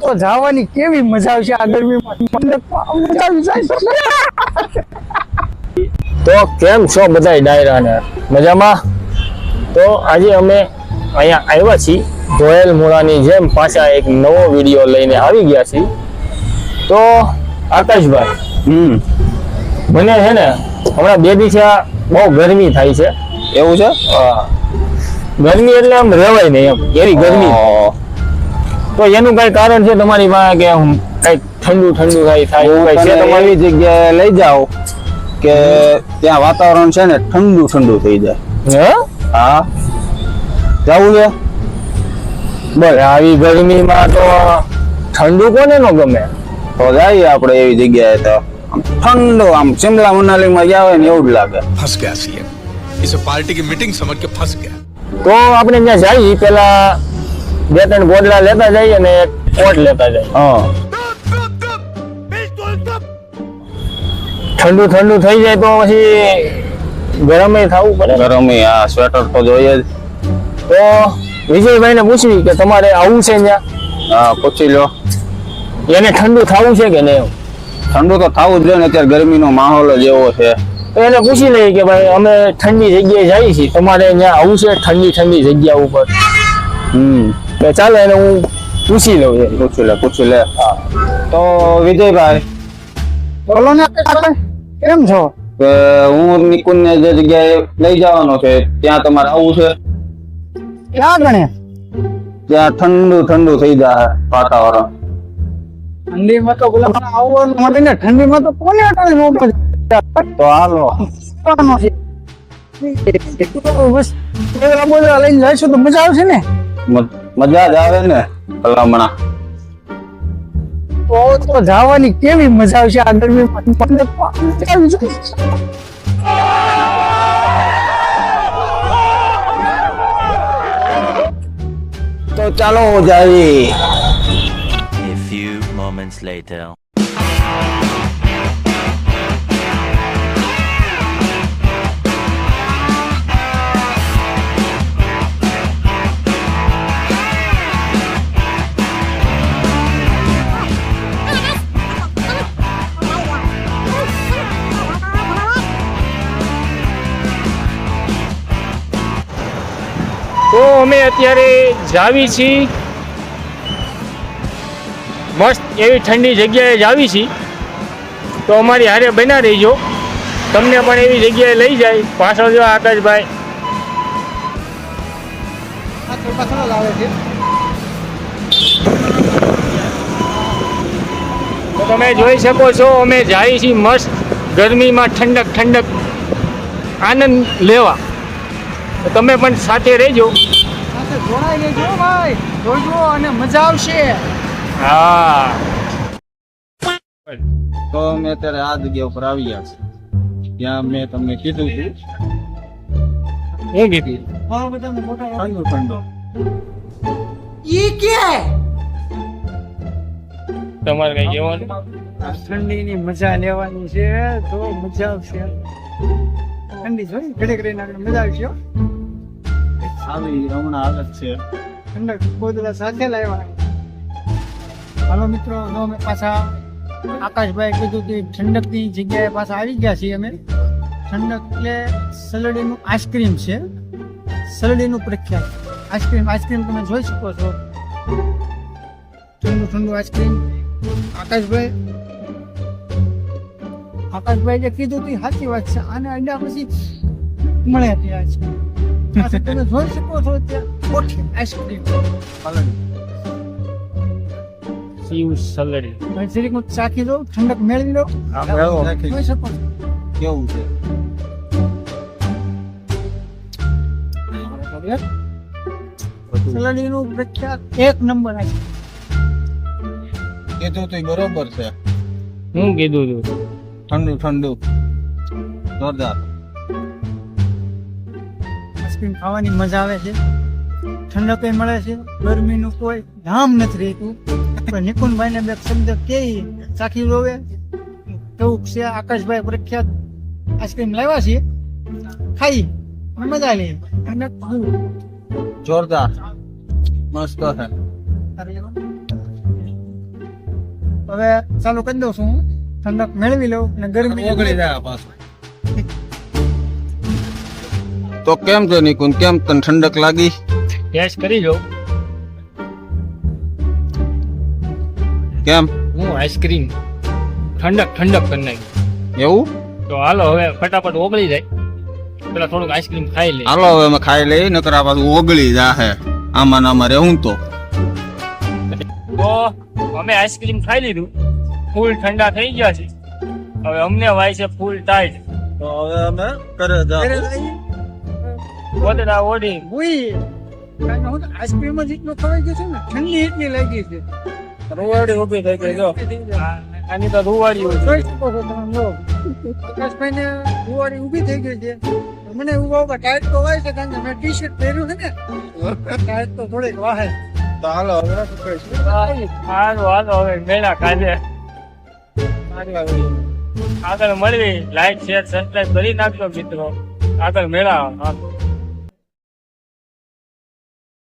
તો જવાની કેવી મજા આવશે આ ગરમીમાં? તો કેમ છો બધા ડાયરાને મજામાં? તો આજે અમે અહીંયા આવ્યા છીએ જોયેલ મોળાની જેમ પાછા એક નવો વીડિયો લઈને આવી ગયા છીએ. તો આકાશભાઈ હમ. મને છે ને હમણાં બે દિવસે બહુ ગરમી થાય છે. એવું છે? હા. ગરમી એટલે આમ રહેવાય નહીં એમ. એવી ગરમી. તો એનું કઈ કારણ છે તમારી પાસે કે કઈ ઠંડુ ઠંડુ થાય થાય છે તમારી? જગ્યાએ લઈ જાઓ કે ત્યાં વાતાવરણ છે ને ઠંડુ ઠંડુ થઈ જાય. હા? જવું છે? બસ આવી ગરમીમાં તો ઠંડુ કોને નો ગમે? તો જઈએ આપણે એવી જગ્યાએ તો. ઠંડો આમ શિમલા મનાલીમાં ગયા હોય ને એવું જ લાગે. ફસ ગયા છીએ. પાર્ટી મીટિંગ સમજ કે ફસ ગયા. તો આપણે ત્યાં જઈએ પેલા બે ત્રણ ગોદડા લેતા જઈએ અને એક કોટ લેતા જઈએ. હા. ઠંડુ ઠંડુ થઈ જાય તો પછી ગરમે થવું પડે ગરમે આ સ્વેટર તો જોઈએ જ. તો વિજયભાઈને પૂછવી કે તમારે આવું છે ત્યાં હા પૂછી લો. એને ઠંડુ થવું છે કે નહીં? ઠંડુ તો થવું જ જોઈએ ને અત્યારે ગરમીનો માહોલ જ એવો છે. તો એને પૂછી લઈએ કે ભાઈ અમે ઠંડી જગ્યાએ જઈએ છીએ. તમારે ત્યાં આવું છે ઠંડી ઠંડી જગ્યા ઉપર? હમ. તો ચાલે એને હું પૂછી લઉં એ. પૂછી લે પૂછી લે. તો વિજયભાઈ બોલો ને કેમ છો? કે હું નિકુંજને જે જગ્યાએ લઈ જવાનો છે ત્યાં તમારે આવવું છે? ક્યાં ગણે? ત્યાં ઠંડુ ઠંડુ થઈ જાય વાતાવરણ. ઠંડીમાં તો બોલા આવવાનું માટે ને ઠંડીમાં તો કોને અટાણે મોકલ તો હાલો. બસ બોલા બોલા લઈને જઈશું તો મજા આવશે ને? મજા જ આવે ને ભલામણા. તો તો જવાની કેવી મજા આવશે આ ગરમીમાં? તો ચાલો જાવી. A few moments later. અમે અત્યારે જાવી છીએ. મસ્ત એવી ઠંડી જગ્યાએ જાવી છીએ. તો અમારી હારે બના રહીજો. તમને પણ એવી જગ્યાએ લઈ જાય. પાછળ જો આકાશભાઈ. તો તમે જોઈ શકો છો અમે જાય છીએ મસ્ત ગરમીમાં ઠંડક ઠંડક આનંદ લેવા. તમે પણ સાથે રહેજો. સાથે જોડાઈ લેજો ભાઈ. જોજો અને મજા આવશે. હા. તો અમે અત્યારે આ જગ્યા ઉપર આવી ગયા છે ત્યાં મેં તમને કીધું હતું. હું કીધી? ઠંડુ ઠંડુ ઈ કે? તમારે કઈ કહેવાનું? ઠંડીની મજા લેવાની છે તો મજા આવશે. ઠંડી જોઈ ઘડે ઘડે મજા આવશે. આવી રમણા હાલત છે. ઠંડક ગોદડા સાથે લાવ્યા. હાલો મિત્રો જો અમે પાછા આકાશભાઈ કીધું કે ઠંડકની જગ્યાએ પાછા આવી ગયા છીએ અમે. ઠંડક એટલે સલડીનું આઈસ્ક્રીમ છે. સલડીનું પ્રખ્યાત. આઈસ્ક્રીમ આઈસ્ક્રીમ તમે જોઈ શકો છો. ઠંડુ ઠંડુ આઈસ્ક્રીમ. આકાશભાઈ આકાશભાઈ જે કીધું તે સાચી વાત છે. આને અંડા પછી મળે ત્યાં આઈસ્ક્રીમ. પાછું તમે જોઈ શકો છો ત્યાં કોઠી આઈસ્ક્રીમ શિવ સલડી. ભાઈ જરીક હું ચાખી દઉં ઠંડક મેળવી લો જોઈ શકો છો. કેવું છે? સલાડીનું પ્રખ્યાત એક નંબર આવી કીધું તો બરોબર છે. હું કીધું તું? ઠંડુ ઠંડુ. જોરદાર. આઈસ્ક્રીમ ખાવાની મજા આવે છે. ઠંડક મળે છે. ગરમીનું કોઈ ધામ નથી રહેતું. પણ નિકુંજભાઈ ને બે શબ્દ કે ચાખી લોવે કેવું છે આકાશભાઈ પ્રખ્યાત આઈસ્ક્રીમ લાવ્યા છીએ ખાઈ. મજા લે અને જોરદાર. મસ્ત છે. હવે ચાલુ કરી દઉં છું. ઠંડક મેળવી લઉં અને ગરમી ઓગળી જાય પાછું. તો કેમ છે નિકુંજ? કેમ તને ઠંડક લાગી? ટેસ્ટ કરી જો કેમ? હું આઈસ્ક્રીમ. ઠંડક ઠંડક કરી નાખી. એવું? તો હાલો હવે ફટાફટ ઓગળી જાય. પેલા થોડુંક આઈસ્ક્રીમ ખાઈ લે. હાલો હવે અમે ખાઈ લઈ નકર આ પાછું ઓગળી જાહે. આમાં ને મારે હું તો. તો અમે આઈસ્ક્રીમ ખાઈ લીધું. ફૂલ ઠંડા થઈ ગયા છે. હવે અમને વાય છે ફૂલ ટાઈટ તો હવે અમે કરે જઈએ. ગોદડા ઓડી ઉઈ. કારણ કે હું આઈસ્ક્રીમ જ એટલું ખવાઈ ગયું છે ને ઠંડી એટલી લાગી છે. રૂવાડી ઊભી થઈ ગઈ જો. આની તો રૂવાડી જોઈ શકો છો તમે જો. પ્રકાશભાઈને ફુવારી ઊભી થઈ ગઈ છે. મને ઊભા ટાઈટ તો વાય છે કારણ કે મેં ટી શર્ટ પહેર્યું છે ને. ટાઈટ તો થોડીક વાહે. તો હાલો હવે હાલો હાલો હવે મેળા કાઢે આગળ મળવી લાઈક શેર સબસ્ક્રાઇબ કરી નાખજો મિત્રો. આગળ મેળા હા.